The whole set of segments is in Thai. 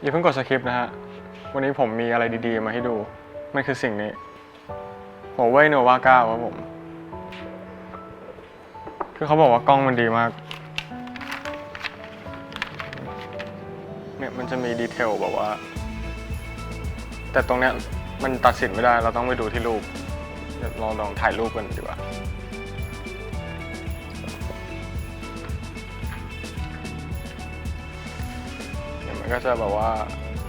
อย่าเพิ่งกดสคริปต์นะฮะ วันนี้ผมมีอะไรดีๆมาให้ดู มันคือสิ่งนี้ Huawei Nova 9ครับผม คือเขาบอกว่ากล้องมันดีมาก เนี่ยมันจะมีดีเทลแบบว่า แต่ตรงเนี้ยมันตัดสินไม่ได้ เราต้องไปดูที่รูปเดี๋ยวลองลองถ่ายรูปกันดีกว่า มันก็จะแบบว่า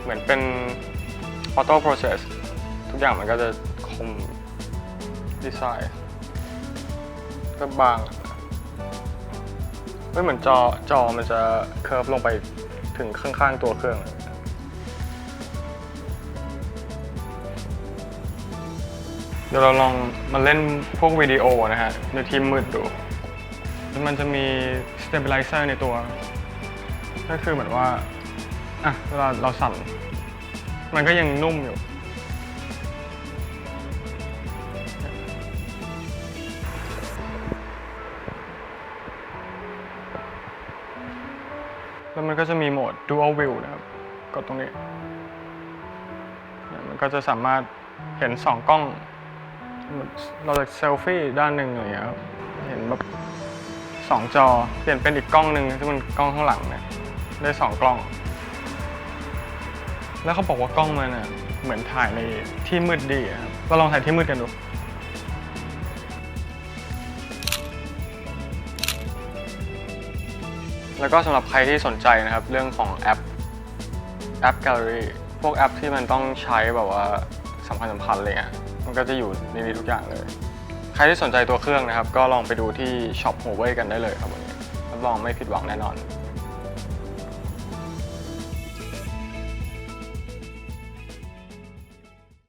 เหมือนเป็น auto process ทุกอย่างมันก็จะคมดีไซน์ก็บางไม่เหมือนจอจอมันจะเคิร์ฟลงไปถึงข้างๆตัวเครื่องเดี๋ยวเราลองมาเล่นพวกวิดีโอนะฮะในทีมมืดดู มันจะมี stabilizer ในตัว ก็คือเหมือนว่า อะเวลาเราสั่น มันก็ยังนุ่มอยู่ แล้วมันก็จะมีโหมด dual view นะครับ กดตรงนี้ มันก็จะสามารถเห็นสองกล้อง เราจะเซลฟี่ด้านหนึ่งอย่างเงี้ยครับ เห็นแบบสองจอ เปลี่ยนเป็นอีกกล้องหนึ่งซึ่มันกล้องข้างหลังเนี่ย ได้สองกล้อง แล้วเขาบอกว่ากล้องมันอะเหมือนถ่ายในที่มืดดีอะครับเราลองถ่ายที่มืดกันดู แล้วก็สำหรับใครที่สนใจนะครับ เรื่องของแอปแอปแกลเลอรี่พวกแอปที่มันต้องใช้แบบว่าสำคัญสำคัญอะไรเงี้ยมันก็จะอยู่ในนี้ทุกอย่างเลย ใครที่สนใจตัวเครื่องนะครับ ก็ลองไปดูที่ช็อป Huawei กันได้เลยครับวันนี้รับรองไม่ผิดหวังแน่นอน